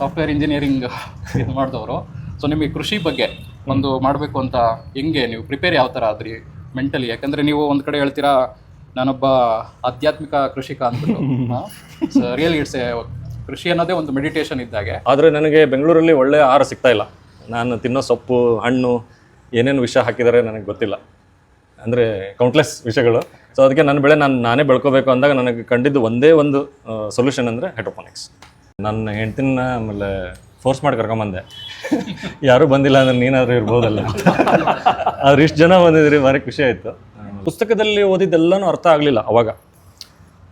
Software engineering ಇದು ಮಾಡಿದವರು. So ನಿಮಗೆ ಕೃಷಿ ಬಗ್ಗೆ ಒಂದು ಮಾಡಬೇಕು ಅಂತ ಹೆಂಗೆ? ನೀವು ಪ್ರಿಪೇರ್ ಯಾವ ಥರ ಆದ್ರಿ ಮೆಂಟಲಿ ಯಾಕಂದರೆ ನೀವು ಒಂದು ಕಡೆ ಹೇಳ್ತೀರಾ ನಾನೊಬ್ಬ ಆಧ್ಯಾತ್ಮಿಕ ಕೃಷಿಕ ಅಂತ ರಿಯಲ್ ಇಟ್ಸ್ ಕೃಷಿ ಅನ್ನೋದೇ ಒಂದು ಮೆಡಿಟೇಷನ್ ಇದ್ದಾಗೆ. ಆದರೆ ನನಗೆ ಬೆಂಗಳೂರಲ್ಲಿ ಒಳ್ಳೆ ಆಹಾರ ಸಿಗ್ತಾ ಇಲ್ಲ. ನಾನು ತಿನ್ನೋ ಸೊಪ್ಪು ಹಣ್ಣು ಏನೇನು ವಿಷ ಹಾಕಿದರೆ ನನಗೆ ಗೊತ್ತಿಲ್ಲ. ಅಂದರೆ ಕೌಂಟ್ಲೆಸ್ ವಿಷಯಗಳು. ಸೊ ಅದಕ್ಕೆ ನನ್ನ ಬೆಳೆ ನಾನು ನಾನೇ ಬೆಳ್ಕೋಬೇಕು ಅಂದಾಗ ನನಗೆ ಕಂಡಿದ್ದು ಒಂದೇ ಒಂದು ಸೊಲ್ಯೂಷನ್ ಅಂದರೆ ಹೈಡ್ರೋಫೋನಿಕ್ಸ್ ನನ್ನ ಹೆಂಡ್ತಿನ ಆಮೇಲೆ ಫೋರ್ಸ್ ಮಾಡಿ ಕರ್ಕೊಂಬಂದೆ. ಯಾರು ಬಂದಿಲ್ಲ ಅಂದ್ರೆ ನೀನಾದ್ರೂ ಇರ್ಬೋದಲ್ಲ. ಆದ್ರೆ ಇಷ್ಟು ಜನ ಬಂದಿದ್ರಿ, ಭಾರಿ ಖುಷಿ ಆಯ್ತು. ಪುಸ್ತಕದಲ್ಲಿ ಓದಿದ್ದೆಲ್ಲಾನು ಅರ್ಥ ಆಗಲಿಲ್ಲ ಅವಾಗ.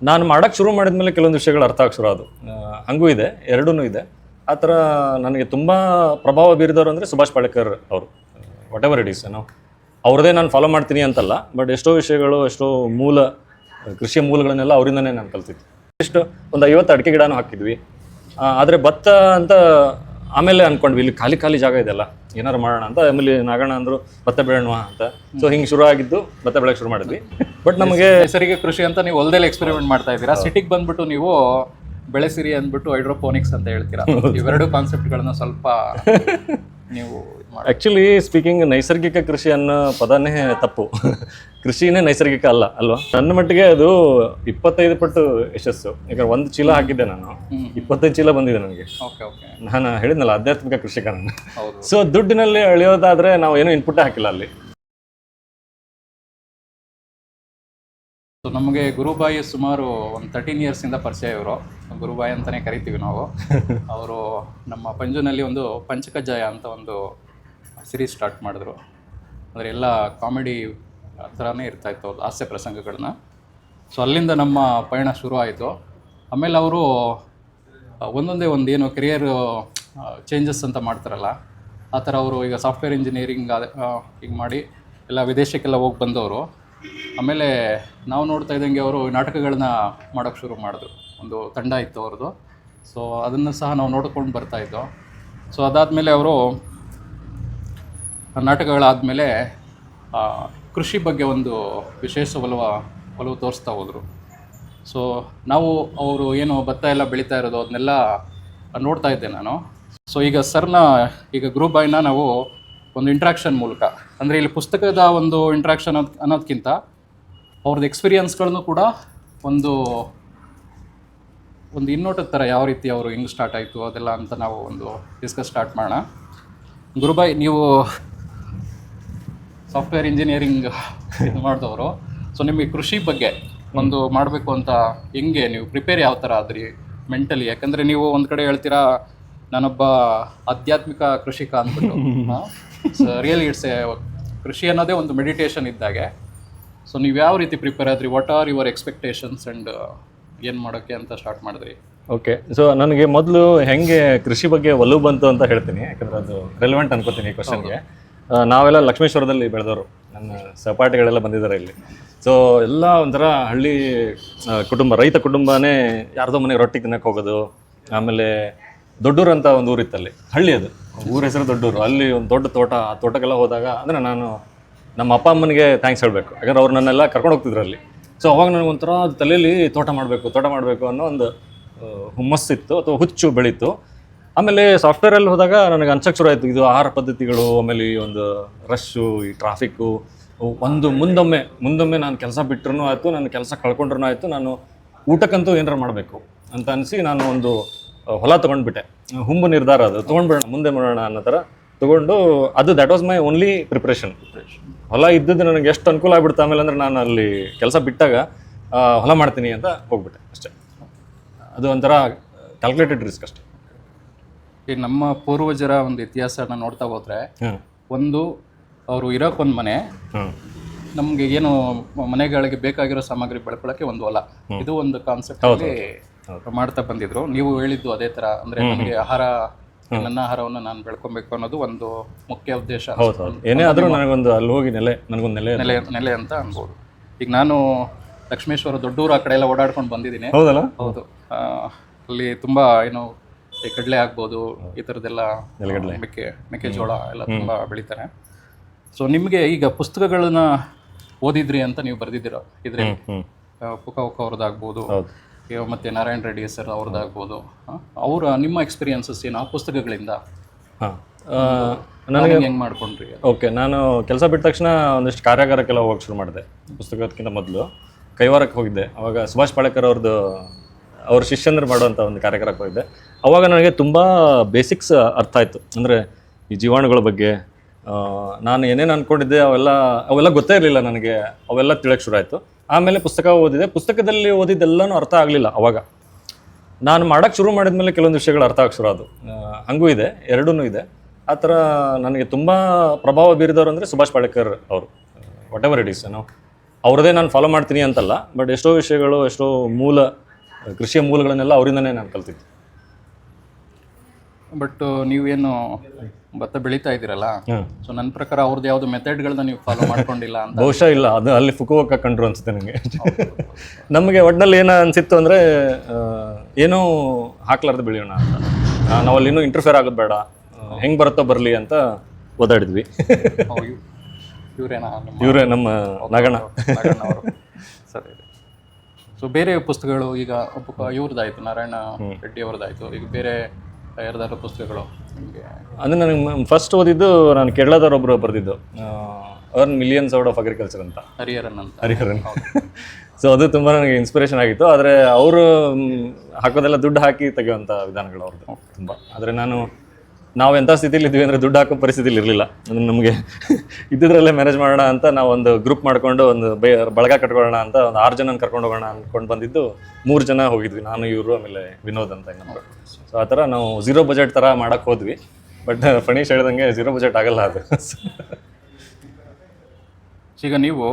ನಾನು ಮಾಡೋಕ್ಕೆ ಶುರು ಮಾಡಿದ್ಮೇಲೆ ಕೆಲವೊಂದು ವಿಷಯಗಳು ಅರ್ಥ ಆಗ್ ಶುರು ಅದು ಹಂಗೂ ಇದೆ ಎರಡೂ ಇದೆ. ಆ ಥರ ನನಗೆ ತುಂಬ ಪ್ರಭಾವ ಬೀರಿದವರು ಅಂದರೆ ಸುಭಾಷ್ ಪಾಳೇಕರ್ ಅವರು. ವಾಟ್ ಎವರ್ ಇಟ್ ಈಸ್ ಏನೋ ಅವ್ರದ್ದೇ ನಾನು ಫಾಲೋ ಮಾಡ್ತೀನಿ ಅಂತಲ್ಲ ಬಟ್ ಎಷ್ಟೋ ವಿಷಯಗಳು, ಎಷ್ಟೋ ಮೂಲ ಕೃಷಿಯ ಮೂಲಗಳನ್ನೆಲ್ಲ ಅವರಿಂದನೇ ನಾನು ಕಲ್ತಿದ್ದೆ. ಎಷ್ಟು ಒಂದು ಐವತ್ತು ಅಡಿಕೆ ಗಿಡನೂ ಹಾಕಿದ್ವಿ. ಆದರೆ ಭತ್ತ ಅಂತ ಆಮೇಲೆ ಅನ್ಕೊಂಡ್ವಿ ಇಲ್ಲಿ ಖಾಲಿ ಖಾಲಿ ಜಾಗ ಇದೆಲ್ಲ ಏನಾರು ಮಾಡೋಣ ಅಂತ. ಆಮೇಲೆ ನಾಗಣ್ಣ ಅಂದ್ರು ಭತ್ತ ಬೆಳೆಣ ಅಂತ. ಸೊ ಹಿಂಗೆ ಶುರು ಆಗಿದ್ದು ಭತ್ತ ಬೆಳೆಯೋಕೆ ಶುರು ಮಾಡಿದ್ವಿ. ಬಟ್ ನಮಗೆ ಸರಿಗೆ ಕೃಷಿ ಅಂತ ನೀವು ಹೊಲದಲ್ಲಿ ಎಕ್ಸ್ಪೆರಿಮೆಂಟ್ ಮಾಡ್ತಾ ಇದ್ದೀರಾ. ಸಿಟಿಗೆ ಬಂದ್ಬಿಟ್ಟು ನೀವು ಬೆಳೆಸಿರಿ ಅಂದ್ಬಿಟ್ಟು ಹೈಡ್ರೋಪೋನಿಕ್ಸ್ ಅಂತ ಹೇಳ್ತೀರಾ. ಇವೆರಡು ಕಾನ್ಸೆಪ್ಟ್ಗಳನ್ನ ಸ್ವಲ್ಪ ನೀವು ಆ್ಯಕ್ಚುಲಿ ಸ್ಪೀಕಿಂಗ್ ನೈಸರ್ಗಿಕ ಕೃಷಿ ಅನ್ನೋ ಪದನೇ ತಪ್ಪು. ಕೃಷಿನೇ ನೈಸರ್ಗಿಕ ಅಲ್ಲ ಅಲ್ವಾ? ನನ್ನ ಮಟ್ಟಿಗೆ ಅದು ಇಪ್ಪತ್ತೈದು ಪಟ್ಟು ಯಶಸ್ಸು. ಯಾಕಂದ್ರೆ ಒಂದು ಚೀಲ ಹಾಕಿದ್ದೆ ನಾನು. ಇಪ್ಪತ್ತೈದು ಚೀಲ ಬಂದಿದೆ ನನಗೆ. ಓಕೆ ಓಕೆ ನಾನು ಹೇಳಿದ್ನಲ್ಲ ಆಧ್ಯಾತ್ಮಿಕ ಕೃಷಿಕ ನಾನು ಹೌದು. ಸೊ ದುಡ್ಡಿನಲ್ಲಿ ಅಳೆಯೋದಾದ್ರೆ ನಾವು ಏನೂ ಇನ್ಪುಟ್ ಹಾಕಿಲ್ಲ ಅಲ್ಲಿ. ಸೊ ನಮಗೆ ಗುರುಬಾಯಿ ಸುಮಾರು ಒಂದು ತರ್ಟೀನ್ ಇಯರ್ಸಿಂದ ಪರಿಚಯ ಇವರು. ಗುರುಬಾಯಿ ಅಂತಲೇ ಕರಿತೀವಿ ನಾವು. ಅವರು ನಮ್ಮ ಪಂಜುನಲ್ಲಿ ಒಂದು ಪಂಚಕಜ್ಜಾಯ ಅಂತ ಒಂದು ಸಿರೀಸ್ ಸ್ಟಾರ್ಟ್ ಮಾಡಿದ್ರು. ಅಂದರೆ ಎಲ್ಲ ಕಾಮಿಡಿ ಥರನೇ ಇರ್ತಾ ಇತ್ತು ಅವ್ರದ್ದು ಹಾಸ್ಯ ಪ್ರಸಂಗಗಳನ್ನ. ಸೊ ಅಲ್ಲಿಂದ ನಮ್ಮ ಪಯಣ ಶುರು ಆಯಿತು. ಆಮೇಲೆ ಅವರು ಒಂದೊಂದೇ ಒಂದು ಏನು ಕೆರಿಯರ್ ಚೇಂಜಸ್ ಅಂತ ಮಾಡ್ತಾರಲ್ಲ, ಆ ಥರ ಅವರು ಈಗ ಸಾಫ್ಟ್ವೇರ್ ಇಂಜಿನಿಯರಿಂಗ್ ಈಗ ಮಾಡಿ ಎಲ್ಲ ವಿದೇಶಕ್ಕೆಲ್ಲ ಹೋಗಿ ಬಂದವರು. ಆಮೇಲೆ ನಾವು ನೋಡ್ತಾ ಇದ್ದಂಗೆ ಅವರು ನಾಟಕಗಳನ್ನ ಮಾಡೋಕ್ಕೆ ಶುರು ಮಾಡಿದ್ರು. ಒಂದು ತಂಡ ಇತ್ತು ಅವ್ರದ್ದು ಸೊ ಅದನ್ನು ಸಹ ನಾವು ನೋಡ್ಕೊಂಡು ಬರ್ತಾ ಇದ್ದೋ. ಸೊ ಅದಾದಮೇಲೆ ಅವರು ನಾಟಕಗಳಾದಮೇಲೆ ಕೃಷಿ ಬಗ್ಗೆ ಒಂದು ವಿಶೇಷ ಒಲವ, ಒಲವು ತೋರಿಸ್ತಾ ಹೋದರು. ಸೊ ನಾವು ಅವರು ಏನು ಭತ್ತ ಎಲ್ಲ ಬೆಳೀತಾ ಇರೋದು ಅದನ್ನೆಲ್ಲ ನೋಡ್ತಾ ಇದ್ದೆ ನಾನು. ಸೊ ಈಗ ಸರ್ನ, ಈಗ ಗ್ರೂಪ್ ಬಾಯ್ನ ನಾವು ಒಂದು ಇಂಟ್ರಾಕ್ಷನ್ ಮೂಲಕ, ಅಂದರೆ ಇಲ್ಲಿ ಪುಸ್ತಕದ ಒಂದು ಇಂಟ್ರಾಕ್ಷನ್ ಅನ್ನೋದ್ ಅನ್ನೋದಕ್ಕಿಂತ ಅವ್ರದ್ದು ಎಕ್ಸ್ಪೀರಿಯನ್ಸ್ಗಳನ್ನು ಕೂಡ ಒಂದು ಒಂದು ಇನ್ನೋಟದ ಥರ ಯಾವ ರೀತಿ ಅವರು ಹೆಂಗೆ ಸ್ಟಾರ್ಟ್ ಆಯಿತು ಅದೆಲ್ಲ ಅಂತ ನಾವು ಒಂದು ಡಿಸ್ಕಸ್ ಸ್ಟಾರ್ಟ್ ಮಾಡೋಣ. ಗುರುಬಾಯ್ ನೀವು ಸಾಫ್ಟ್ವೇರ್ ಇಂಜಿನಿಯರಿಂಗ್ ಇದು ಮಾಡಿದವರು. ಸೊ ನಿಮಗೆ ಕೃಷಿ ಬಗ್ಗೆ ಒಂದು ಮಾಡಬೇಕು ಅಂತ ಹೆಂಗೆ ನೀವು ಪ್ರಿಪೇರ್ ಯಾವ ಥರ ಆದ್ರಿ ಮೆಂಟಲಿ ಯಾಕಂದರೆ ನೀವು ಒಂದು ಕಡೆ ಹೇಳ್ತೀರಾ ನಾನೊಬ್ಬ ಆಧ್ಯಾತ್ಮಿಕ ಕೃಷಿಕ ಅಂದ್ಬಿಟ್ಟು. ರಿಯಲ್ ಇಟ್ಸ್ ಎ ಕೃಷಿ ಅನ್ನೋದೇ ಒಂದು ಮೆಡಿಟೇಷನ್ ಇದ್ದಾಗೆ. ಸೊ ನೀವು ಯಾವ ರೀತಿ ಪ್ರಿಪೇರ್ ಆದ್ರಿ? What are your expectations and ಏನು ಮಾಡೋಕ್ಕೆ ಅಂತ ಸ್ಟಾರ್ಟ್ ಮಾಡಿದ್ರಿ? ಓಕೆ ಸೊ ನನಗೆ ಮೊದಲು ಹೆಂಗೆ ಕೃಷಿ ಬಗ್ಗೆ ಒಲವು ಬಂತು ಅಂತ ಹೇಳ್ತೀನಿ. ಯಾಕಂದ್ರೆ ಅದು ರೆಲೆವೆಂಟ್ ಅನ್ಕೋತೀನಿ ಈ ಕ್ವಶನ್ಗೆ ನಾವೆಲ್ಲ ಲಕ್ಷ್ಮೇಶ್ವರದಲ್ಲಿ ಬೆಳೆದವರು. ನನ್ನ ಸಹಪಾಠಿಗಳೆಲ್ಲ ಬಂದಿದ್ದಾರೆ ಇಲ್ಲಿ. ಸೊ ಎಲ್ಲ ಒಂಥರ ಹಳ್ಳಿ ಕುಟುಂಬ, ರೈತ ಕುಟುಂಬನೇ ಯಾರ್ದೋ ಮನೆಗೆ ರೊಟ್ಟಿ ತಿನ್ನಕ್ಕೆ ಹೋಗೋದು, ಆಮೇಲೆ ದೊಡ್ಡೂರು ಅಂತ ಒಂದು ಊರಿತ್ತಲ್ಲಿ ಹಳ್ಳಿ ಅದು. ಊರ ಹೆಸರು ದೊಡ್ಡೂರು. ಅಲ್ಲಿ ಒಂದು ದೊಡ್ಡ ತೋಟ, ಆ ತೋಟಕ್ಕೆಲ್ಲ ಹೋದಾಗ ಅಂದರೆ ನಾನು ನಮ್ಮ ಅಪ್ಪ ಅಮ್ಮನಿಗೆ ಥ್ಯಾಂಕ್ಸ್ ಹೇಳಬೇಕು. ಯಾಕಂದ್ರೆ ಅವ್ರು ನನ್ನೆಲ್ಲ ಕರ್ಕೊಂಡು ಹೋಗ್ತಿದ್ರು ಅಲ್ಲಿ. ಸೊ ಅವಾಗ ನನಗೆ ಒಂಥರ ಅದು ತಲೆಯಲ್ಲಿ ತೋಟ ಮಾಡಬೇಕು ತೋಟ ಮಾಡಬೇಕು ಅನ್ನೋ ಒಂದು ಹುಮ್ಮಸ್ಸಿತ್ತು, ಅಥವಾ ಹುಚ್ಚು ಬೆಳೀತು. ಆಮೇಲೆ ಸಾಫ್ಟ್ವೇರಲ್ಲಿ ಹೋದಾಗ ನನಗೆ ಅನ್ಸಕ್ಕೆ ಶುರು ಆಯಿತು, ಇದು ಆಹಾರ ಪದ್ಧತಿಗಳು, ಆಮೇಲೆ ಈ ಒಂದು ರಶ್ಶು ಈ ಟ್ರಾಫಿಕ್ಕು ಒಂದು ಮುಂದೊಮ್ಮೆ ಮುಂದೊಮ್ಮೆ ನಾನು ಕೆಲಸ ಬಿಟ್ಟರು ಆಯಿತು ನನ್ನ ಕೆಲಸ ಕಳ್ಕೊಂಡ್ರೂ ಆಯಿತು, ನಾನು ಊಟಕ್ಕಂತೂ ಏನಾರ ಮಾಡಬೇಕು ಅಂತ ಅನಿಸಿ ನಾನು ಒಂದು ಹೊಲ ತೊಗೊಂಡ್ಬಿಟ್ಟೆ. ಹುಂಬು ನಿರ್ಧಾರ ಅದು, ತೊಗೊಂಡ್ಬಿಡೋಣ, ಮುಂದೆ ಮಾಡೋಣ ಅನ್ನೋ ಥರ ತೊಗೊಂಡು, ಅದು that was my only preparation ಹೊಲ ಇದ್ದದ್ದು ನನಗೆ ಎಷ್ಟು ಅನುಕೂಲ ಆಗ್ಬಿಡ್ತು, ಆಮೇಲೆ ಅಂದ್ರೆ ನಾನು ಅಲ್ಲಿ ಕೆಲಸ ಬಿಟ್ಟಾಗ ಹೊಲ ಮಾಡ್ತೀನಿ ಅಂತ ಹೋಗ್ಬಿಟ್ಟೆ ಅಷ್ಟೇ. ಅದು ಒಂಥರ ಕ್ಯಾಲ್ಕುಲೇಟೆಡ್ ರಿಸ್ಕ್ ಅಷ್ಟೇ. ಈ ನಮ್ಮ ಪೂರ್ವಜರ ಒಂದು ಇತಿಹಾಸನ ನೋಡ್ತಾ ಹೋದ್ರೆ ಒಂದು ಅವರು ಇರೋಕ್ಕೊಂದು ಮನೆ ನಮ್ಗೆ ಏನು ಮನೆಗಳಿಗೆ ಬೇಕಾಗಿರೋ ಸಾಮಗ್ರಿ ಬೆಳ್ಕೊಳ್ಳೋಕೆ ಒಂದು ಹೊಲ. ಇದು ಒಂದು ಕಾನ್ಸೆಪ್ಟ್ ಅಲ್ಲಿ ಮಾಡ್ತಾ ಬಂದಿದ್ರು. ನೀವು ಹೇಳಿದ್ದು ಅದೇ ತರ. ಅಂದ್ರೆ ನಮಗೆ ಆಹಾರ ನನ್ನ ಆಹಾರವನ್ನು ನಾನು ಬೆಳ್ಕೊಬೇಕು ಅನ್ನೋದು ಒಂದು ಮುಖ್ಯ ಉದ್ದೇಶ ಏನೇ ಆದರೂ ನನಗೊಂದು ಅಲ್ಲಿ ಹೋಗಿ ನೆಲೆ ನನಗೊಂದು ನೆಲೆ ನೆಲೆ ನೆಲೆ ಅಂತ ಅನ್ಬೋದು. ಈಗ ನಾನು ಲಕ್ಷ್ಮೇಶ್ವರ ದೊಡ್ಡೂರು ಆ ಕಡೆ ಎಲ್ಲ ಓಡಾಡ್ಕೊಂಡು ಬಂದಿದ್ದೀನಿ. ಹೌದಲ್ಲ? ಹೌದು. ಅಲ್ಲಿ ತುಂಬಾ ಏನು ಈ ಕಡಲೆ ಆಗ್ಬೋದು ಈ ಥರದ್ದೆಲ್ಲ ಮೆಕ್ಕೆ ಮೆಕ್ಕೆಜೋಳ ಎಲ್ಲ ತುಂಬಾ ಬೆಳಿತಾರೆ. ಸೊ ನಿಮಗೆ ಈಗ ಪುಸ್ತಕಗಳನ್ನ ಓದಿದ್ರಿ ಅಂತ ನೀವು ಬರೆದಿದ್ದೀರ ಇದ್ರೆ ಹ್ಞೂ ಪುಕ ಉಕ ಅವ್ರದ್ದಾಗ್ಬೋದು ಮತ್ತೆ ನಾರಾಯಣ ರೆಡ್ಡಿ ಸರ್ ಅವ್ರದ್ದಾಗ್ಬೋದು ಅವರ ನಿಮ್ಮ ಎಕ್ಸ್ಪೀರಿಯನ್ಸಸ್ ಏನು ಆ ಪುಸ್ತಕಗಳಿಂದ? ಹಾಂ. ನನಗೆ ಹೆಂಗೆ ಮಾಡ್ಕೊಂಡ್ರಿ? ಓಕೆ ನಾನು ಕೆಲಸ ಬಿಟ್ಟ ತಕ್ಷಣ ಒಂದಿಷ್ಟು ಕಾರ್ಯಾಗಾರಕ್ಕೆಲ್ಲ ಹೋಗಕ್ಕೆ ಶುರು ಮಾಡಿದೆ ಪುಸ್ತಕಕ್ಕಿಂತ ಮೊದಲು. ಕೈವಾರಕ್ಕೆ ಹೋಗಿದ್ದೆ ಅವಾಗ ಸುಭಾಷ್ ಪಾಳೇಕರ್ ಅವ್ರದ್ದು ಅವ್ರ ಶಿಷ್ಯಂದ್ರು ಮಾಡುವಂಥ ಒಂದು ಕಾರ್ಯಕ್ರಮಕ್ಕೆ ಹೋಗಿದ್ದೆ ಅವಾಗ ನನಗೆ ತುಂಬ ಬೇಸಿಕ್ಸ್ ಅರ್ಥ ಆಯಿತು. ಅಂದರೆ ಈ ಜೀವಾಣುಗಳ ಬಗ್ಗೆ ನಾನು ಏನೇನು ಅಂದ್ಕೊಂಡಿದ್ದೆ ಅವೆಲ್ಲ ಅವೆಲ್ಲ ಗೊತ್ತೇ ಇರಲಿಲ್ಲ ನನಗೆ. ಅವೆಲ್ಲ ತಿಳಕ್ಕೆ ಶುರು ಆಯಿತು. ಆಮೇಲೆ ಪುಸ್ತಕ ಓದಿದೆ. ಪುಸ್ತಕದಲ್ಲಿ ಓದಿದ್ದೆಲ್ಲನೂ ಅರ್ಥ ಆಗಲಿಲ್ಲ ಅವಾಗ. ನಾನು ಮಾಡೋಕ್ಕೆ ಶುರು ಮಾಡಿದ ಮೇಲೆ ಕೆಲವೊಂದು ವಿಷಯಗಳು ಅರ್ಥ ಆಗಕ್ಕೆ ಶುರು ಅದು ಹಂಗೂ ಇದೆ. ಎರಡೂ ಇದೆ. ಆ ಥರ ನನಗೆ ತುಂಬ ಪ್ರಭಾವ ಬೀರಿದವರು ಅಂದರೆ ಸುಭಾಷ್ ಪಾಳೇಕರ್ ಅವರು. ವಾಟ್ ಎವರ್ ಇಟ್ ಈಸ್ ನಾವು ಅವ್ರದ್ದೇ ನಾನು ಫಾಲೋ ಮಾಡ್ತೀನಿ ಅಂತಲ್ಲ ಬಟ್ ಎಷ್ಟೋ ವಿಷಯಗಳು, ಎಷ್ಟೋ ಮೂಲ ಕೃಷಿಯ ಮೂಲಗಳನ್ನೆಲ್ಲ ಅವರಿಂದನೇ ನಾನು ಕಲ್ತಿದ್ದೆ. ಬಟ್ ನೀವೇನು ಭತ್ತ ಬೆಳೀತಾ ಇದ್ದೀರಲ್ಲ? ಸೊ ನನ್ನ ಪ್ರಕಾರ ಅವ್ರದ್ದು ಯಾವುದು ಮೆಥಡ್ಗಳನ್ನ ನೀವು ಫಾಲೋ ಮಾಡ್ಕೊಂಡಿಲ್ಲ ಅಂತ. ಬಹುಶಃ ಇಲ್ಲ. ಅದು ಅಲ್ಲಿ ಫುಕುವಕ್ಕ ಕಂಡ್ರು ಅನ್ಸುತ್ತೆ ನನಗೆ ನಮಗೆ ಒಟ್ಟಿನಲ್ಲಿ ಏನು ಅನಿಸಿತ್ತು ಅಂದರೆ ಏನೂ ಹಾಕ್ಲಾರ್ದು ಬೆಳೆಯೋಣ ಅಂತ. ಆ, ನಾವು ಅಲ್ಲಿ ಇನ್ನೂ ಇಂಟರ್ಫೇರ್ ಆಗೋದು ಬೇಡ. ಹೆಂಗ್ ಬರುತ್ತೋ ಬರಲಿ ಅಂತ ಓದಾಡಿದ್ವಿ. ಇವರೇ ನಮ್ಮ ನಗಣ ಸರಿ. ಸೊ ಬೇರೆ ಪುಸ್ತಕಗಳು ಈಗ ಒಬ್ಬ ಇವ್ರದ್ದಾಯ್ತು ನಾರಾಯಣ ರೆಡ್ಡಿ ಅವ್ರದ್ದಾಯ್ತು. ಈಗ ಬೇರೆ ಯಾರ್ದಾದ್ರು ಪುಸ್ತಕಗಳು ನಿಮಗೆ? ಅದು ನನಗೆ ಫಸ್ಟ್ ಓದಿದ್ದು ನಾನು ಕೇರಳದವ್ರೊಬ್ಬರು ಬರೆದಿದ್ದು. Earn millions out of agriculture ಅಂತ. ಹರಿಹರನ್ ಅಂತ. ಹರಿಹರನ್. ಸೊ ಅದು ತುಂಬ ನನಗೆ ಇನ್ಸ್ಪಿರೇಷನ್ ಆಗಿತ್ತು. ಆದರೆ ಅವರು ಹಾಕೋದೆಲ್ಲ ದುಡ್ಡು ಹಾಕಿ ತೆಗೆಯುವಂಥ ವಿಧಾನಗಳು ಅವ್ರದ್ದು ತುಂಬ. ಆದರೆ ನಾನು ನಾವು ಎಂಥ ಸ್ಥಿತಿಲಿ ಇದ್ವಿ ಅಂದರೆ ದುಡ್ಡು ಹಾಕೋ ಪರಿಸ್ಥಿತಿಲಿ ಇರಲಿಲ್ಲ. ನಮಗೆ ಇದ್ದಿದ್ರಲ್ಲೇ ಮ್ಯಾನೇಜ್ ಮಾಡೋಣ ಅಂತ ನಾವು ಒಂದು ಗ್ರೂಪ್ ಮಾಡಿಕೊಂಡು ಒಂದು ಬೇ ಬಳಗ ಕಟ್ಕೊಳ್ಳೋಣ ಅಂತ ಒಂದು ಆರು ಜನ ಕರ್ಕೊಂಡು ಹೋಗೋಣ ಅಂದ್ಕೊಂಡು ಬಂದಿದ್ದು ಮೂರು ಜನ ಹೋಗಿದ್ವಿ. ನಾನು ಇವರು ಆಮೇಲೆ ವಿನೋದ್ ಅಂತ ಇನ್ನೊಬ್ಬರು ಸೊ ಆ ಥರ ನಾವು ಝೀರೋ ಬಜೆಟ್ ಥರ ಮಾಡೋಕ್ಕೆ ಹೋದ್ವಿ. ಬಟ್ ಫಣೀಶ್ ಹೇಳ್ದಂಗೆ ಝೀರೋ ಬಜೆಟ್ ಆಗಲ್ಲ ಅದು. ಈಗ ನೀವು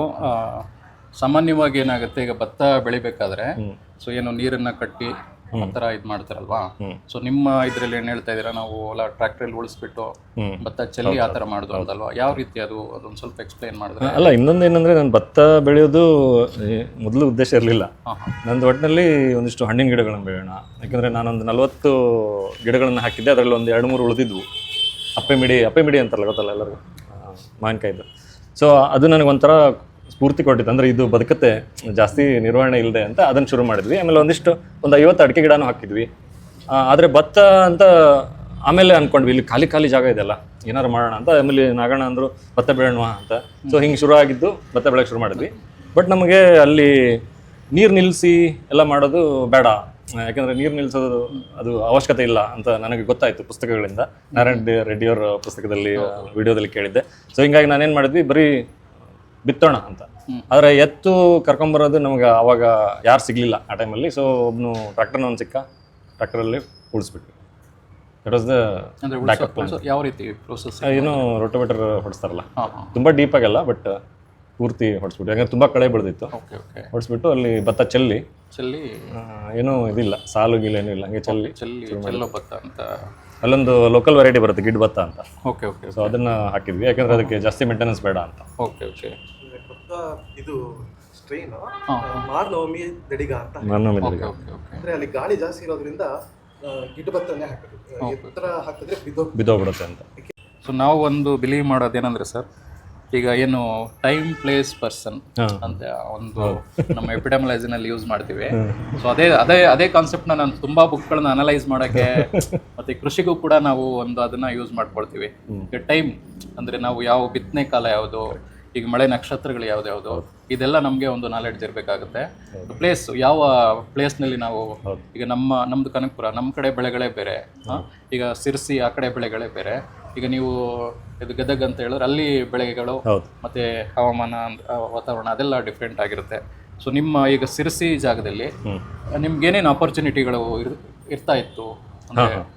ಸಾಮಾನ್ಯವಾಗಿ ಏನಾಗುತ್ತೆ? ಈಗ ಭತ್ತ ಬೆಳಿಬೇಕಾದ್ರೆ ಸೊ ಏನು ನೀರನ್ನ ಕಟ್ಟಿ ಆ ಇದ್ ಇದು ಮಾಡ್ತಾರಲ್ವಾ? ಸೊ ನಿಮ್ಮ ಇದ್ರಲ್ಲಿ ಏನು ಹೇಳ್ತಾ ಇದ್ದೀರಾ? ನಾವು ಹೊಲ ಟ್ರ್ಯಾಕ್ಟ್ರಲ್ಲಿ ಉಳಿಸ್ಬಿಟ್ಟು. ಭತ್ತ ಚೆಲ್ಲಿ ಆ ಥರ ಮಾಡೋದು ಅಂತಲ್ವಾ? ಯಾವ ರೀತಿ ಅದು? ಅದೊಂದು ಸ್ವಲ್ಪ ಎಕ್ಸ್ಪ್ಲೈನ್ ಮಾಡಿದ್ರೆ. ಅಲ್ಲ ಇನ್ನೊಂದು ಏನಂದ್ರೆ ನಾನು ಭತ್ತ ಬೆಳೆಯೋದು ಮೊದಲು ಉದ್ದೇಶ ಇರಲಿಲ್ಲ. ನಂದು ಒಟ್ಟಿನಲ್ಲಿ ಒಂದಿಷ್ಟು ಹಣ್ಣಿನ ಗಿಡಗಳನ್ನು ಬೆಳೆಯೋಣ. ಯಾಕಂದರೆ ನಾನೊಂದು ನಲವತ್ತು ಗಿಡಗಳನ್ನು ಹಾಕಿದ್ದೆ ಅದರಲ್ಲಿ ಒಂದು ಎರಡು ಮೂರು ಉಳಿದಿದ್ವು. ಅಪ್ಪೆ ಮಿಡಿ ಅಪ್ಪೆ ಮಿಡಿ ಅಂತಾರಲ್ಲ ಗೊತ್ತಲ್ಲ ಎಲ್ಲರಿಗೂ? ಮಾವಿನಕಾಯ್ದು. ಸೊ ಅದು ನನಗೆ ಒಂಥರ ಸ್ಫೂರ್ತಿ ಕೊಟ್ಟಿತ್ತು. ಅಂದರೆ ಇದು ಬದುಕತ್ತೆ ಜಾಸ್ತಿ ನಿರ್ವಹಣೆ ಇಲ್ಲದೆ ಅಂತ ಅದನ್ನು ಶುರು ಮಾಡಿದ್ವಿ. ಆಮೇಲೆ ಒಂದಿಷ್ಟು ಒಂದು ಐವತ್ತು ಅಡಿಕೆ ಗಿಡನೂ ಹಾಕಿದ್ವಿ. ಆದರೆ ಭತ್ತ ಅಂತ ಆಮೇಲೆ ಅನ್ಕೊಂಡ್ವಿ ಇಲ್ಲಿ ಖಾಲಿ ಖಾಲಿ ಜಾಗ ಇದೆಲ್ಲ ಏನಾರು ಮಾಡೋಣ ಅಂತ. ಆಮೇಲೆ ನಾಗಣ್ಣ ಅಂದರು ಭತ್ತ ಬೆಳೆಯೋಣ ಅಂತ. ಸೊ ಹಿಂಗೆ ಶುರು ಆಗಿದ್ದು ಭತ್ತ ಬೆಳೆಯೋಕೆ ಶುರು ಮಾಡಿದ್ವಿ. ಬಟ್ ನಮಗೆ ಅಲ್ಲಿ ನೀರು ನಿಲ್ಲಿಸಿ ಎಲ್ಲ ಮಾಡೋದು ಬೇಡ. ಯಾಕಂದರೆ ನೀರು ನಿಲ್ಲಿಸೋದು ಅದು ಅವಶ್ಯಕತೆ ಇಲ್ಲ ಅಂತ ನನಗೆ ಗೊತ್ತಾಯಿತು ಪುಸ್ತಕಗಳಿಂದ. ನಾರಾಯಣ ರೆಡ್ಡಿ ರೆಡ್ಡಿಯವರ ಪುಸ್ತಕದಲ್ಲಿ ವಿಡಿಯೋದಲ್ಲಿ ಕೇಳಿದ್ದೆ. ಸೊ ಹಿಂಗಾಗಿ ನಾನೇನು ಮಾಡಿದ್ವಿ ಬರೀ ಬಿತ್ತೋಣ ಅಂತ. ಆದರೆ ಎತ್ತು ಕರ್ಕೊಂಬರೋದು ನಮ್ಗೆ ಅವಾಗ ಯಾರು ಸಿಗಲಿಲ್ಲ ಆ ಟೈಮಲ್ಲಿ ಸೊ ಒಬ್ಬನು ಟ್ರ್ಯಾಕ್ಟರ್ನ ಒಂದು ಸಿಕ್ಕ ಟ್ರ್ಯಾಕ್ಟರಲ್ಲಿ ಉಳಿಸ್ಬಿಟ್ವಿ. ದಟ್ ವಾಸ್ ದ ಬ್ಯಾಕಪ್ ಯಾವ ರೀತಿ ಪ್ರೋಸೆಸ್ ಏನು ರೋಟೋವೇಟರ್ ಹೊಡಿಸ್ತಾರಲ್ಲ. ತುಂಬ ಡೀಪ್ ಆಗಲ್ಲ ಬಟ್ ಪೂರ್ತಿ ಹೊಡಿಸ್ಬಿಟ್ಟು ಯಾಕಂದ್ರೆ ತುಂಬ ಕಳೆ ಬೆಳೆದಿತ್ತು. ಓಕೆ ಓಕೆ ಹೊಡಿಸ್ಬಿಟ್ಟು ಅಲ್ಲಿ ಭತ್ತ ಚೆಲ್ಲಿ ಚೆಲ್ಲಿ ಏನೂ ಇದಿಲ್ಲ. ಸಾಲು ಗೀಲು ಏನೂ ಇಲ್ಲ. ಹಂಗೆ ಚೆಲ್ಲಿ ಚೆಲ್ಲಿ ಚೆಲ್ಲೋ ಭತ್ತ ಅಂತ ಅಲ್ಲೊಂದು ಲೋಕಲ್ ವೆರೈಟಿ ಬರುತ್ತೆ ಗಿಡ್ ಭತ್ತ ಅಂತ. ಓಕೆ ಓಕೆ ಸೊ ಅದನ್ನ ಹಾಕಿದ್ವಿ. ಯಾಕಂದ್ರೆ ಅದಕ್ಕೆ ಜಾಸ್ತಿ ಮೇಂಟೆನೆನ್ಸ್ ಬೇಡ ಅಂತ. ಓಕೆ ಓಕೆ ಇದು ಸ್ಟ್ರೈನ್. ಮಾರ್ನವಮಿ ದಡಿಗ ಅಂತ ಓಕೆ ಓಕೆ ಅಂದ್ರೆ ಅಲ್ಲಿ ಗಾಳಿ ಜಾಸ್ತಿ ಇರೋದ್ರಿಂದ ಗಿಡ್ ಭತ್ತನೇ ಹಾಕೋದು ಎತ್ತರ ಹಾಕಿದ್ರೆ ಬಿದ್ದೋ ಬಿದ್ದೋಗ್ಬಿಡುತ್ತೆ ಅಂತ. ಸೊ ನಾವು ಒಂದು ಬಿಲೀವ್ ಮಾಡೋದೇನಂದ್ರೆ ಸರ್ ಈಗ ಏನು ಟೈಮ್ ಪ್ಲೇಸ್ ಪರ್ಸನ್ ಅಂತ ಒಂದು ನಮ್ಮ ಎಪಿಡಮಲೈಸಿನಲ್ಲಿ ಯೂಸ್ ಮಾಡ್ತೀವಿ. ಸೊ ಅದೇ ಅದೇ ಅದೇ ಕಾನ್ಸೆಪ್ಟ್ನ ನಾನು ತುಂಬಾ ಬುಕ್ಗಳನ್ನ ಅನಲೈಸ್ ಮಾಡೋಕೆ ಮತ್ತೆ ಕೃಷಿಗೂ ಕೂಡ ನಾವು ಒಂದು ಅದನ್ನ ಯೂಸ್ ಮಾಡ್ಕೊಳ್ತೀವಿ. ಈಗ ಟೈಮ್ ಅಂದ್ರೆ ನಾವು ಯಾವ ಬಿತ್ತನೆ ಕಾಲ ಯಾವುದು ಈಗ ಮಳೆ ನಕ್ಷತ್ರಗಳು ಯಾವ್ದು ಯಾವುದು ಇದೆಲ್ಲ ನಮಗೆ ಒಂದು ನಾಲೆಡ್ಜ್ ಇರಬೇಕಾಗುತ್ತೆ. ಪ್ಲೇಸ್ ಯಾವ ಪ್ಲೇಸ್ನಲ್ಲಿ ನಾವು ಈಗ ನಮ್ಮ ನಮ್ದು ಕನಕಪುರ ನಮ್ಮ ಕಡೆ ಬೆಳೆಗಳೇ ಬೇರೆ? ಈಗ ಸಿರ್ಸಿ ಆ ಕಡೆ ಬೆಳೆಗಳೇ ಬೇರೆ. ಈಗ ನೀವು ಇದು ಗದಗ್ ಅಂತ ಹೇಳಿದ್ರೆ ಅಲ್ಲಿ ಬೆಳೆಗಳು ಮತ್ತೆ ಹವಾಮಾನ ವಾತಾವರಣ ಅದೆಲ್ಲ ಡಿಫ್ರೆಂಟ್ ಆಗಿರುತ್ತೆ. ಸೊ ನಿಮ್ಮ ಈಗ ಸಿರಿಸಿ ಜಾಗದಲ್ಲಿ ನಿಮ್ಗೆ ಏನೇನು ಆಪರ್ಚುನಿಟಿಗಳು ಇರ್ತಾ ಇತ್ತು?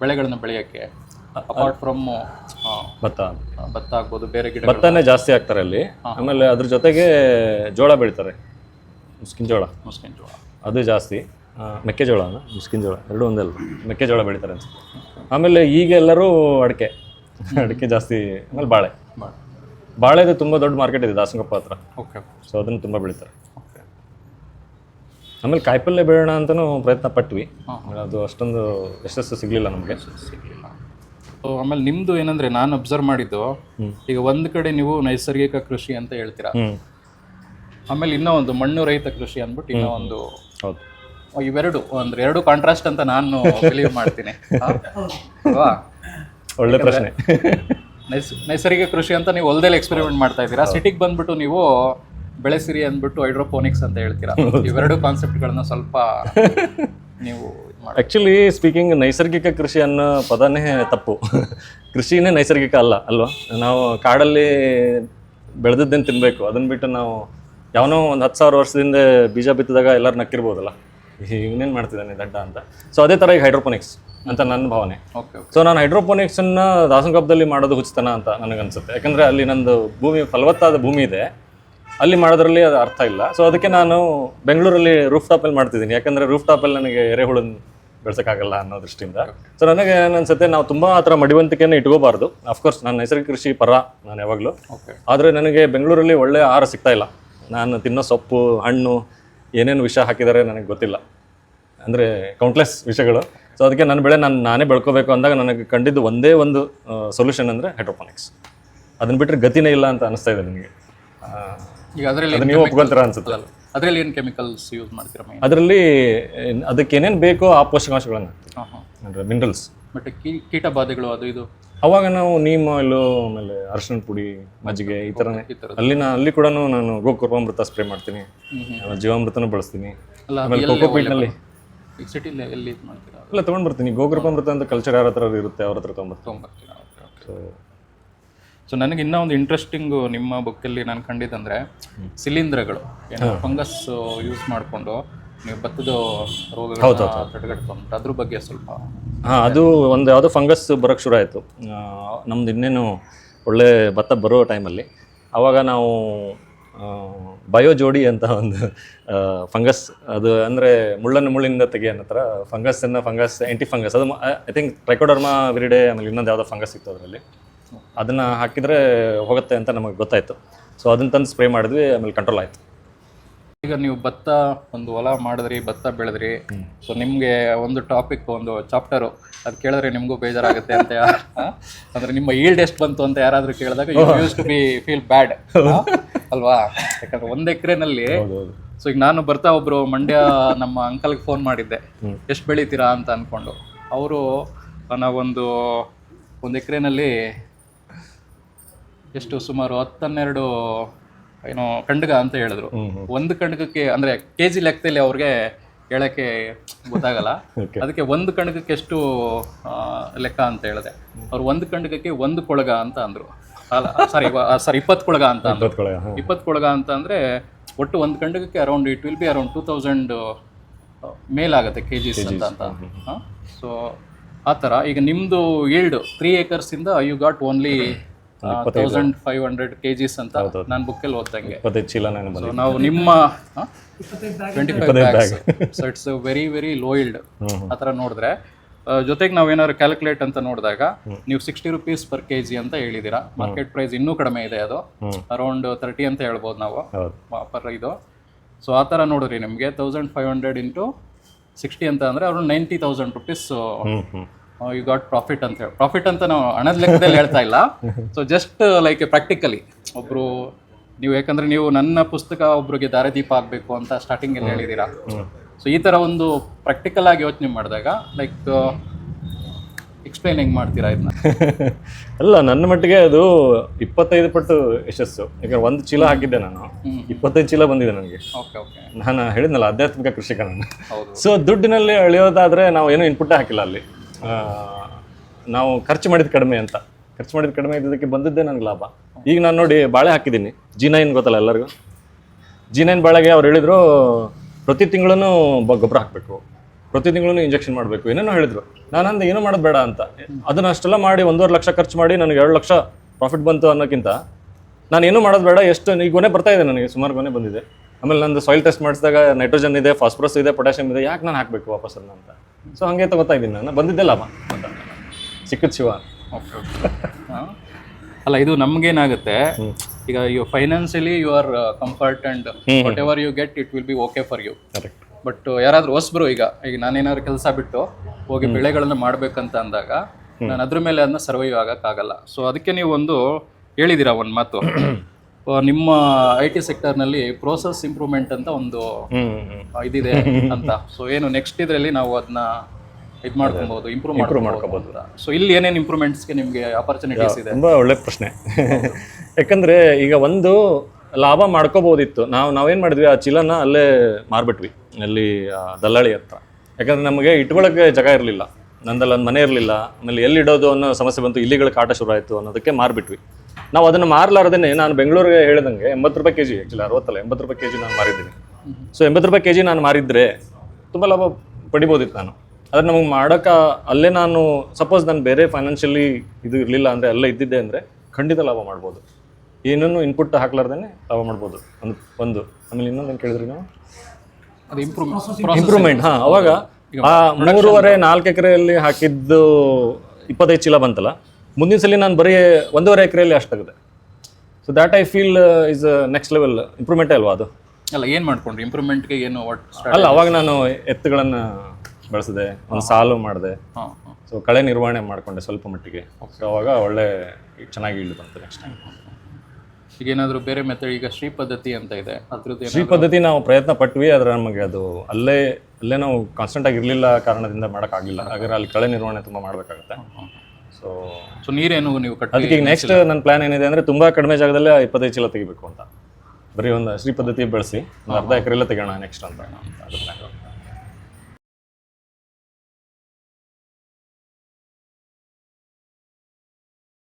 ಬೆಳೆಗಳನ್ನ ಬೆಳೆಯಕ್ಕೆ ಅಪಾರ್ಟ್ ಫ್ರಮ್ ಭತ್ತ. ಭತ್ತ ಆಗ್ಬೋದು ಬೇರೆ ಗಿಡ ಭತ್ತನೇ ಜಾಸ್ತಿ ಆಗ್ತಾರೆ ಅಲ್ಲಿ. ಆಮೇಲೆ ಅದ್ರ ಜೊತೆಗೆ ಜೋಳ ಬೆಳಿತಾರೆ. ಮುಸ್ಕಿನ ಜೋಳ. ಮುಸ್ಕಿನ ಜೋಳ. ಅದು ಜಾಸ್ತಿ. ಮೆಕ್ಕೆಜೋಳ ಮುಸ್ಕಿನ ಜೋಳ. ಎರಡು ಒಂದಲ್ಲ ಮೆಕ್ಕೆಜೋಳ ಬೆಳಿತಾರೆ ಅನ್ಸುತ್ತೆ. ಆಮೇಲೆ ಈಗ ಎಲ್ಲರೂ ಅಡಿಕೆ. ಅಡಿಕೆ ಜಾಸ್ತಿ ಆಮೇಲೆ ಬಾಳೆ. ಬಾಳೆದು ತುಂಬ ದೊಡ್ಡ ಮಾರ್ಕೆಟ್ ಇದೆ ದಾಸಂಗಪ್ಪ ಹತ್ರ. ಓಕೆ ಸೊ ಅದನ್ನು ತುಂಬ ಬೆಳೀತಾರೆ. ಆಮೇಲೆ ಕಾಯಿಪಲ್ಯ ಬೆಳೆಯೋಣ ಅಂತಲೂ ಪ್ರಯತ್ನ ಪಟ್ವಿ. ಅದು ಅಷ್ಟೊಂದು ಯಶಸ್ಸು ಸಿಗಲಿಲ್ಲ ನಮಗೆ. ಸಿಗ್ಲಿಲ್ಲ. ಸೊ ಆಮೇಲೆ ನಿಮ್ದು ಏನಂದ್ರೆ ನಾನು ಅಬ್ಸರ್ವ್ ಮಾಡಿದ್ದು ಈಗ ಒಂದ್ ಕಡೆ ನೀವು ನೈಸರ್ಗಿಕ ಕೃಷಿ ಅಂತ ಹೇಳ್ತೀರಾ? ಆಮೇಲೆ ಇನ್ನೂ ಒಂದು ಮಣ್ಣು ರಹಿತ ಕೃಷಿ ಅಂದ್ಬಿಟ್ಟು ಇನ್ನೂ ಒಂದು ಹೌದು. ಇವೆರಡು ಅಂದ್ರೆ ಎರಡು ಕಾಂಟ್ರಾಸ್ಟ್ ಅಂತ ನಾನು ಬಿಲೀವ್ ಮಾಡ್ತೀನಿ. ಒಳ್ಳೆ ಪ್ರಶ್ನೆ. ನೈಸ್ ನೈಸರ್ಗಿಕ ಕೃಷಿ ಅಂತ ನೀವು ಹೊಲದಲ್ಲಿ ಎಕ್ಸ್ಪೆರಿಮೆಂಟ್ ಮಾಡ್ತಾ ಇದ್ದೀರಾ. ಸಿಟಿಗೆ ಬಂದ್ಬಿಟ್ಟು ನೀವು ಬೆಳೆಸಿರಿ ಅಂದ್ಬಿಟ್ಟು ಹೈಡ್ರೋಪೋನಿಕ್ಸ್ ಅಂತ ಹೇಳ್ತೀರಾ. ಇವೆರಡು ಕಾನ್ಸೆಪ್ಟ್ಗಳನ್ನ ಸ್ವಲ್ಪ ನೀವು ಆಕ್ಚುಲಿ ಆ್ಯಕ್ಚುಲಿ ಸ್ಪೀಕಿಂಗ್ ನೈಸರ್ಗಿಕ ಕೃಷಿ ಅನ್ನೋ ಪದನೇ ತಪ್ಪು. ಕೃಷಿನೇ ನೈಸರ್ಗಿಕ ಅಲ್ಲ ಅಲ್ವಾ? ನಾವು ಕಾಡಲ್ಲಿ ಬೆಳೆದದ್ದೇನು ತಿನ್ನಬೇಕು ಅದನ್ನ ಬಿಟ್ಟು ನಾವು ಯಾವನೋ ಒಂದು ಹತ್ತು ಸಾವಿರ ವರ್ಷದಿಂದ ಬೀಜ ಬಿತ್ತಿದಾಗ ಎಲ್ಲರೂ ನಕ್ಕಿರ್ಬೋದಲ್ಲ. ಇವನೇನು ಮಾಡ್ತಿದ್ದಾನೆ ದಡ್ಡ ಅಂತ. ಸೊ ಅದೇ ಥರ ಈಗ ಹೈಡ್ರೋಪೋನಿಕ್ಸ್ ಅಂತ ನನ್ನ ಭಾವನೆ. ಸೊ ನಾನು ಹೈಡ್ರೋಪೋನಿಕ್ಸನ್ನು ದಾಸನಕೊಪ್ಪದಲ್ಲಿ ಮಾಡೋದು ಹುಚ್ಚತನ ಅಂತ ನನಗನ್ಸುತ್ತೆ ಯಾಕಂದರೆ ಅಲ್ಲಿ ನಂದು ಭೂಮಿ ಫಲವತ್ತಾದ ಭೂಮಿ ಇದೆ. ಅಲ್ಲಿ ಮಾಡೋದ್ರಲ್ಲಿ ಅದು ಅರ್ಥ ಇಲ್ಲ. ಸೊ ಅದಕ್ಕೆ ನಾನು ಬೆಂಗಳೂರಲ್ಲಿ ರೂಫ್ ಟಾಪಲ್ಲಿ ಮಾಡ್ತಿದ್ದೀನಿ. ಯಾಕಂದರೆ ರೂಫ್ ಟಾಪಲ್ಲಿ ನನಗೆ ಎರೆಹುಳನ್ ಬೆಳ್ಸೋಕ್ಕಾಗಲ್ಲ ಅನ್ನೋ ದೃಷ್ಟಿಯಿಂದ. ಸೊ ನನಗೆ ಏನನ್ಸುತ್ತೆ ಅನ್ಸುತ್ತೆ ನಾವು ತುಂಬ ಆ ಥರ ಮಡಿವಂತಿಕೆಯನ್ನು ಇಟ್ಕೋಬಾರ್ದು. ಅಫ್ಕೋರ್ಸ್ ನಾನು ನೈಸರ್ಗಿಕ ಕೃಷಿ ಪರ ನಾನು ಯಾವಾಗಲೂ. ಆದರೆ ನನಗೆ ಬೆಂಗಳೂರಲ್ಲಿ ಒಳ್ಳೆಯ ಆಹಾರ ಸಿಗ್ತಾ ಇಲ್ಲ. ನಾನು ತಿನ್ನೋ ಸೊಪ್ಪು ಹಣ್ಣು ಏನೇನು ವಿಷ ಹಾಕಿದ್ದಾರೆ ನನಗೆ ಗೊತ್ತಿಲ್ಲ. ಅಂದರೆ ಕೌಂಟ್ಲೆಸ್ ವಿಷಯಗಳು. ಸೊ ಅದಕ್ಕೆ ನನ್ನ ಬೆಳೆ ನಾನು ನಾನೇ ಬೆಳ್ಕೋಬೇಕು ಅಂದಾಗ ನನಗೆ ಕಂಡಿದ್ದು ಒಂದೇ ಒಂದು ಸೊಲ್ಯೂಷನ್ ಅಂದರೆ ಹೈಡ್ರೋಪಾನಿಕ್ಸ್ ಅದನ್ನು ಬಿಟ್ಟರೆ ಗತಿನೇ ಇಲ್ಲ ಅಂತ ಅನಿಸ್ತಾ ಇದೆ ನನಗೆ ಈಗ ಅದರಲ್ಲಿ ಅದು ನೀವು ಒಪ್ಕೊಂತೀರ ಅನ್ಸುತ್ತೆ. ಅದರಲ್ಲಿ ಏನು ಕೆಮಿಕಲ್ಸ್ ಯೂಸ್ ಮಾಡ್ತೀರಾ ಅದರಲ್ಲಿ ಅದಕ್ಕೆ ಏನೇನು ಬೇಕೋ ಆ ಪೋಷಕಾಂಶಗಳನ್ನು. ಅಂದರೆ ಮಿನರಲ್ಸ್ ಬಟ್ ಕೀಟ ಬಾಧೆಗಳು ಅದು ಇದು? ಅವಾಗ ನಾವು ನೀಮ್ ಆಯಿಲು ಆಮೇಲೆ ಅರಶಿನ ಪುಡಿ ಮಜ್ಜಿಗೆ ಈ ಥರನೇ ನಾ ಅಲ್ಲಿನ ಅಲ್ಲಿ ಕೂಡ ನಾನು ಗೋಕೃಪಾಮೃತ ಸ್ಪ್ರೇ ಮಾಡ್ತೀನಿ. ಜೀವಾಮೃತನೂ ಬಳಸ್ತೀನಿ. ಅಲ್ಲ ಆಮೇಲೆ ಕೋಕೋ ಪೀಟ್ನಲ್ಲಿ ಈಗ ಸಿಟಿ ಎಲ್ಲಿ ಇದು ಮಾಡ್ತೀರಾ? ಇಲ್ಲ ತೊಗೊಂಡು ಬರ್ತೀನಿ ಗೋಕೃಪಾಮೃತ ಅಂತ ಕಲ್ಚರ್ ಯಾರ ಹತ್ರ ಇರುತ್ತೆ ಅವ್ರ ಹತ್ರ ತೊಗೊಂಡ್ಬರ್ತೀನಿ. ತೊಗೊಂಬರ್ತೀರಾ ಓಕೆ ಓಕೆ ಸೊ ನನಗೆ ಇನ್ನೂ ಒಂದು ಇಂಟ್ರೆಸ್ಟಿಂಗ್ ನಿಮ್ಮ ಬುಕ್ಕಲ್ಲಿ ನಾನು ಕಂಡಿದ್ದಂದ್ರೆ ಶಿಲೀಂಧ್ರಗಳು. ಏನೋ ಫಂಗಸ್ ಯೂಸ್ ಮಾಡಿಕೊಂಡು ನೀವು ಭತ್ತದ ರೋಗಗಳನ್ನ ತಡೆಗಟ್ಕೊಂಡು ಅದ್ರ ಬಗ್ಗೆ ಸ್ವಲ್ಪ ಹಾಂ ಅದು ಒಂದು ಯಾವುದೋ ಫಂಗಸ್ ಬರೋಕ್ಕೆ ಶುರು ಆಯಿತು. ನಮ್ದು ಇನ್ನೇನು ಒಳ್ಳೆ ಭತ್ತ ಬರೋ ಟೈಮಲ್ಲಿ ಆವಾಗ ನಾವು ಬಯೋ ಜೋಡಿ ಅಂತ ಒಂದು ಫಂಗಸ್. ಅದು ಅಂದರೆ ಮುಳ್ಳನ್ನು ಮುಳ್ಳಿನಿಂದ ತೆಗೆಯನ್ನ ಹತ್ರ ಫಂಗಸ್ಸನ್ನು ಫಂಗಸ್ ಎಂಟಿ ಫಂಗಸ್ ಅದು ಐ ಥಿಂಕ್ ಟ್ರೈಕೋಡರ್ಮಾ ವಿರಿಡೆ ಆಮೇಲೆ ಇನ್ನೊಂದು ಯಾವುದೋ ಫಂಗಸ್ ಇತ್ತು ಅದರಲ್ಲಿ. ಅದನ್ನು ಹಾಕಿದರೆ ಹೋಗುತ್ತೆ ಅಂತ ನಮಗೆ ಗೊತ್ತಾಯಿತು. ಸೊ ಅದನ್ನ ತಂದು ಸ್ಪ್ರೇ ಮಾಡಿದ್ವಿ ಆಮೇಲೆ ಕಂಟ್ರೋಲ್ ಆಯಿತು. ಈಗ ನೀವು ಭತ್ತ ಒಂದು ಹೊಲ ಮಾಡಿದ್ರಿ ಭತ್ತ ಬೆಳೆದ್ರಿ. ಸೊ ನಿಮಗೆ ಒಂದು ಟಾಪಿಕ್ ಒಂದು ಚಾಪ್ಟರು ಅದು ಕೇಳಿದ್ರೆ ನಿಮಗೂ ಬೇಜಾರಾಗುತ್ತೆ ಅಂತ ಅಂದ್ರೆ ನಿಮ್ಮ ಈಲ್ಡ್ ಎಷ್ಟು ಬಂತು ಅಂತ ಯಾರಾದ್ರೂ ಕೇಳಿದಾಗ you use to be feel bad ಅಲ್ವಾ? ಯಾಕಂದ್ರೆ ಒಂದು ಎಕರೆನಲ್ಲಿ ಸೊ ಈಗ ನಾನು ಬರ್ತಾ ಒಬ್ರು ಮಂಡ್ಯ ನಮ್ಮ ಅಂಕಲ್ಗೆ ಫೋನ್ ಮಾಡಿದ್ದೆ. ಎಷ್ಟು ಬೆಳಿತೀರಾ? ಅಂತ ಅನ್ಕೊಂಡು. ಅವರು ನಾವೊಂದು ಒಂದು ಎಕರೆನಲ್ಲಿ ಎಷ್ಟು ಸುಮಾರು ಹತ್ತನ್ನೆರಡು ಏನೋ ಖಂಡಗ ಅಂತ ಹೇಳಿದ್ರು. ಒಂದು ಕಂಡಗಕ್ಕೆ ಅಂದ್ರೆ ಕೆ ಜಿ ಲೆಕ್ಕದಲ್ಲಿ ಅವ್ರಿಗೆ ಹೇಳಕ್ಕೆ ಗೊತ್ತಾಗಲ್ಲ. ಅದಕ್ಕೆ ಒಂದು ಕಣಗಕ್ಕೆ ಎಷ್ಟು ಲೆಕ್ಕ ಅಂತ ಹೇಳಿದೆ. ಅವ್ರು ಒಂದು ಕಣಗಕ್ಕೆ ಒಂದು ಕೊಳಗ ಅಂತ ಅಂದ್ರು. ಅಲ್ಲ ಸಾರಿ ಸರ್ ಇಪ್ಪತ್ತು ಕೊಳಗ ಅಂತ ಇಪ್ಪತ್ತು ಕೊಳಗ ಅಂತ ಅಂದ್ರೆ ಒಟ್ಟು ಒಂದು ಕಂಡಗಕ್ಕೆ around it will be around two thousand ಮೇಲಾಗುತ್ತೆ K Gs ಅಂತ ಅಂತ. ಸೊ ಆ ಥರ. ಈಗ ನಿಮ್ಮದು yield three ಏಕರ್ಸಿಂದ you got only thousand five hundred K Gs ಅಂತ ನಾನು ಬುಕ್ಕಲ್ಲಿ ಓದ್ದಂಗೆ. ಇಪ್ಪತ್ತೈದು ಚೀಲ ನಾನು ನಾವು ನಿಮ್ಮ twenty five bags so it's very very low yield ಆ ಥರ ನೋಡಿದ್ರೆ ಜೊತೆಗೆ ನಾವೇನಾದ್ರು ಕ್ಯಾಲ್ಕುಲೇಟ್ ಅಂತ ನೋಡಿದಾಗ ನೀವು sixty rupees per K G ಅಂತ ಹೇಳಿದ್ದೀರಾ. ಮಾರ್ಕೆಟ್ ಪ್ರೈಸ್ ಇನ್ನೂ ಕಡಿಮೆ ಇದೆ ಅದು. ಅರೌಂಡ್ ತರ್ಟಿ ಅಂತ ಹೇಳ್ಬೋದು ನಾವು. ಪರ್ ಇದು. ಸೊ ಆ ಥರ ನೋಡಿರಿ ನಿಮಗೆ thousand five hundred into sixty ಅಂತ ಅಂದರೆ around ninety thousand rupees you got profit ಅಂತ ಹೇಳಿ. ಪ್ರಾಫಿಟ್ ಅಂತ ನಾವು ಹಣದ ಲೆಕ್ಕದಲ್ಲಿ ಹೇಳ್ತಾ ಇಲ್ಲ. ಸೊ ಜಸ್ಟ್ ಲೈಕ್ ಪ್ರಾಕ್ಟಿಕಲಿ ಒಬ್ರು ನೀವು ಯಾಕಂದ್ರೆ ನೀವು ನನ್ನ ಪುಸ್ತಕ ಒಬ್ರಿಗೆ ದಾರಿದೀಪ ಆಗಬೇಕು ಅಂತ ಸ್ಟಾರ್ಟಿಂಗ್ ಅಲ್ಲಿ ಹೇಳಿದೀರಾ ಸೊ ಈ ತರ ಒಂದು ಪ್ರಾಕ್ಟಿಕಲ್ ಆಗಿ ಯೋಚನೆ ಮಾಡಿದಾಗ ಲೈಕ್ ಎಕ್ಸ್ಪ್ಲೈನ್ ಹೆಂಗ್ ಮಾಡ್ತೀರಾ ಇದನ್ನ ಅಲ್ಲ ನನ್ನ ಮಟ್ಟಿಗೆ ಅದು ಇಪ್ಪತ್ತೈದು ಪಟ್ಟು ಯಶಸ್ಸು. ಯಾಕಂದ್ರೆ ಒಂದು ಚೀಲ ಹಾಕಿದ್ದೆ ನಾನು. ಇಪ್ಪತ್ತೈದು ಚೀಲ ಬಂದಿದೆ ನನಗೆ. ನಾನು ಹೇಳಿದ್ನಲ್ಲ ಆಧ್ಯಾತ್ಮಿಕ ಕೃಷಿಕ ನಾನು ಸೊ ದುಡ್ಡಿನಲ್ಲಿ ಅಳಿಯೋದಾದ್ರೆ ನಾವು ಏನು ಇನ್ಪುಟ್ ಹಾಕಿಲ್ಲ ಅಲ್ಲಿ. ನಾವು ಖರ್ಚು ಮಾಡಿದ ಕಡಿಮೆ ಅಂತ. ಖರ್ಚು ಮಾಡಿದ ಕಡಿಮೆ ಇದ್ದಕ್ಕೆ ಬಂದಿದ್ದೇ ನನಗೆ ಲಾಭ. ಈಗ ನಾನು ನೋಡಿ ಬಾಳೆ ಹಾಕಿದ್ದೀನಿ. ಜೀನೈನ್ ಗೊತ್ತಲ್ಲ ಎಲ್ಲರಿಗೂ? ಜೀನೈನ್ ಬಾಳೆಗೆ ಅವ್ರು ಹೇಳಿದ್ರು, ಪ್ರತಿ ತಿಂಗಳೂ ಗೊಬ್ಬರ ಹಾಕಬೇಕು. ಪ್ರತಿ ತಿಂಗಳೂ ಇಂಜೆಕ್ಷನ್ ಮಾಡಬೇಕು. ಏನೇನೋ ಹೇಳಿದ್ರು. ನಾನು ಅಂದೆ ಏನೂ ಮಾಡೋದು ಬೇಡ ಅಂತ. ಅದನ್ನ ಅಷ್ಟೆಲ್ಲ ಮಾಡಿ ಒಂದೂವರೆ ಲಕ್ಷ ಖರ್ಚು ಮಾಡಿ ನನಗೆ ಎರಡು ಲಕ್ಷ ಪ್ರಾಫಿಟ್ ಬಂತು ಅನ್ನೋಕ್ಕಿಂತ ನಾನು ಏನೂ ಮಾಡೋದು ಬೇಡ, ಎಷ್ಟು ಈಗ ಗೊನೆ ಬರ್ತಾ ಇದೆ ನನಗೆ, ಸುಮಾರು ಗೊನೆ ಬಂದಿದೆ. ಆಮೇಲೆ ನಂದು ಸಾಯಿಲ್ ಟೆಸ್ಟ್ ಮಾಡಿಸಿದಾಗ ನೈಟ್ರೋಜನ್ ಇದೆ ಫಾಸ್ಫರಸ್ ಇದೆ ಪೊಟ್ಯಾಷಿಯಮ್ ಇದೆ, ಯಾಕೆ ನಾನು ಹಾಕಬೇಕು ವಾಪಸ್ ಅಂತ. ಸೊ ಹಂಗೆ ತಗೋತಾ ಇದ್ದೀನಿ ನಾನು. ಬಂದಿದ್ದೆಲ್ಲ ಚಿಕ್ಕದ ಸಿಕ್ಕಿದ್ ಶಿವ ಓಕೆ ಅಲ್ಲ ಇದು ನಮ್ಗೇನಾಗುತ್ತೆ ಈಗ you financially you are comfort and whatever you get it will be okay for you correct but ಯಾರಾದ್ರೂ ಹೊಸಬ್ರು ಈಗ ಈಗ ನಾನೇನಾದ್ರು ಕೆಲಸ ಬಿಟ್ಟು ಹೋಗಿ ಬೆಳೆಗಳನ್ನ ಮಾಡ್ಬೇಕಂತ ಅಂದಾಗ ನಾನು ಅದ್ರ ಮೇಲೆ ಅದನ್ನ ಸರ್ವೈವ್ ಆಗಕ್ಕಾಗಲ್ಲ. ಸೊ ಅದಕ್ಕೆ ನೀವು ಒಂದು ಹೇಳಿದಿರಾ ಒಂದು ಮಾತು. ನಿಮ್ಮ ಐ ಟಿ ಸೆಕ್ಟರ್ನಲ್ಲಿ ಪ್ರೋಸೆಸ್ ಇಂಪ್ರೂವ್ಮೆಂಟ್ ಅಂತ ಒಂದು ಇದಿದೆ ಅಂತ. ಸೊ ಏನು ನೆಕ್ಸ್ಟ್ ಇದರಲ್ಲಿ ನಾವು ಅದನ್ನ ಇದು ಮಾಡ್ಕೊಬಹುದು ಇಂಪ್ರೂವ್ ಮಾಡ್ಕೋಬಹುದು ಸೊ ಇಲ್ಲಿ ಏನೇನು ಇಂಪ್ರೂವ್ಮೆಂಟ್ಸ್ಗೆ ನಿಮಗೆ ಅಪರ್ಚುನಿಟೀಸ್ ಇದೆ? ತುಂಬಾ ಒಳ್ಳೆ ಪ್ರಶ್ನೆ. ಯಾಕಂದ್ರೆ ಈಗ ಒಂದು ಲಾಭ ಮಾಡ್ಕೋಬಹುದಿತ್ತು ನಾವು ನಾವೇನ್ ಮಾಡಿದ್ವಿ? ಆ ಚೀಲನ ಅಲ್ಲೇ ಮಾರ್ಬಿಟ್ವಿ ಅಲ್ಲಿ ದಲ್ಲಾಳಿ ಹತ್ರ. ಯಾಕಂದ್ರೆ ನಮಗೆ ಇಟ್ಕೊಳಕ್ಕೆ ಜಾಗ ಇರಲಿಲ್ಲ. ನಂದಲ್ಲಿ ಒಂದು ಮನೆ ಇರಲಿಲ್ಲ. ಆಮೇಲೆ ಎಲ್ಲಿ ಇಡೋದು ಅನ್ನೋ ಸಮಸ್ಯೆ ಬಂತು ಇಲ್ಲಿಗಳ ಕಾಟ ಶುರು ಆಯಿತು ಅನ್ನೋದಕ್ಕೆ ಮಾರ್ಬಿಟ್ವಿ. ನಾವು ಅದನ್ನ ಮಾರ್ಲಾರ್ದೇನೆ ನಾನು ಬೆಂಗಳೂರಿಗೆ ಹೇಳಿದಂಗೆ ಎಂಬತ್ತು ರೂಪಾಯಿ ಕೆಜಿ ಆ್ಯಕ್ಚುಲಿ ಅರವತ್ತಲ್ಲ ಎಂಬತ್ತು ರೂಪಾಯಿ ಕೆಜಿ ನಾನು ಮಾರಿದ್ದೀನಿ. ಸೊ ಎಂಬತ್ತು ರೂಪಾಯಿ ಕೆಜಿ ನಾನು ಮಾರಿದ್ರೆ ತುಂಬ ಲಾಭ ಪಡಿಬೋದಿತ್ತು ನಾನು. ಆದ್ರೆ ನಮಗೆ ಮಾಡೋಕೆ ಅಲ್ಲೇ ನಾನು ಸಪೋಸ್ ನಾನು ಬೇರೆ ಫೈನಾನ್ಷಿಯಲಿ ಇದು ಇರಲಿಲ್ಲ ಅಂದರೆ ಅಲ್ಲೇ ಇದ್ದಿದ್ದೆ ಅಂದರೆ ಖಂಡಿತ ಲಾಭ ಮಾಡ್ಬೋದು. ಏನನ್ನು ಇನ್ಪುಟ್ ಹಾಕ್ಲಾರ್ದೇನೆ ಲಾಭ ಮಾಡ್ಬೋದು. ಒಂದು ಒಂದು. ಆಮೇಲೆ ಇನ್ನೊಂದು ಏನು ಕೇಳಿದ್ರಿ ನಾವು? ಅದು ಇಂಪ್ರೂವ್ ಇಂಪ್ರೂವ್ಮೆಂಟ್ ಹಾಂ. ಅವಾಗ ಆ ಮೂರುವರೆ ನಾಲ್ಕು ಎಕರೆಯಲ್ಲಿ ಹಾಕಿದ್ದು ಇಪ್ಪತ್ತೈದು ಚೀಲ ಬಂತಲ್ಲ? ಮುಂದಿನ ಸಲ ನಾನು ಬರೀ ಒಂದೂವರೆ ಎಕರೆಯಲ್ಲಿ ಅಷ್ಟಾಗಿದೆ so that I feel is next level improvement ಅಲ್ವಾ ಅದು? ಅಲ್ಲ ಏನು ಮಾಡ್ಕೊಂಡ್ರಿ? ಇಂಪ್ರೂವ್ಮೆಂಟ್ಗೆ ಏನು ಒಟ್ ಅಲ್ಲ ಅವಾಗ ನಾನು ಎತ್ತುಗಳನ್ನು ಬೆಳೆಸಿದೆ ಒಂದು ಸಾಲು ಮಾಡಿದೆ. ಸೊ ಕಳೆ ನಿರ್ವಹಣೆ ಮಾಡಿಕೊಂಡೆ ಸ್ವಲ್ಪ ಮಟ್ಟಿಗೆ. ಸೊ ಅವಾಗ ಒಳ್ಳೆ ಚೆನ್ನಾಗಿ ಇಳಿದು ಬಂತು ನೆಕ್ಸ್ಟ್ ಟೈಮ್ ಈಗ ಏನಾದರೂ ಬೇರೆ ಮೆಥಡ್ ಈಗ ಶ್ರೀ ಪದ್ಧತಿ ಅಂತ ಇದೆ. ಅದ್ರದ್ದು ಶ್ರೀ ಪದ್ಧತಿ ನಾವು ಪ್ರಯತ್ನ ಪಟ್ವಿ ಆದ್ರೆ ನಮಗೆ ಅದು ಅಲ್ಲೇ ಅಲ್ಲೇ ನಾವು ಕಾನ್ಸ್ಟೆಂಟ್ ಆಗಿ ಇರಲಿಲ್ಲ ಕಾರಣದಿಂದ ಮಾಡೋಕ್ಕಾಗಿಲ್ಲ. ಹಾಗಾದ್ರೆ ಅಲ್ಲಿ ಕಳೆ ನಿರ್ವಹಣೆ ತುಂಬ ಮಾಡಬೇಕಾಗುತ್ತೆ. ಸೊ ಸೊ ನೀರೇನು ನೀವು ಕಟ್ಟಿ ಅದಕ್ಕೆ ಈಗ ನೆಕ್ಸ್ಟ್ ನನ್ನ ಪ್ಲಾನ್ ಏನಿದೆ ಅಂದ್ರೆ ತುಂಬಾ ಕಡಿಮೆ ಜಾಗದಲ್ಲೇ ಇಪ್ಪತ್ತೈದು ಚೀಲ ತೆಗಿಬೇಕು ಅಂತ. ಬರೀ ಒಂದು ಶ್ರೀ ಪದ್ಧತಿ ಬೆಳೆಸಿ ಒಂದು ಅರ್ಧ ಎಕರೆಲ್ಲ ತೆಗೋಣ ನೆಕ್ಸ್ಟ್ ಅಂತ.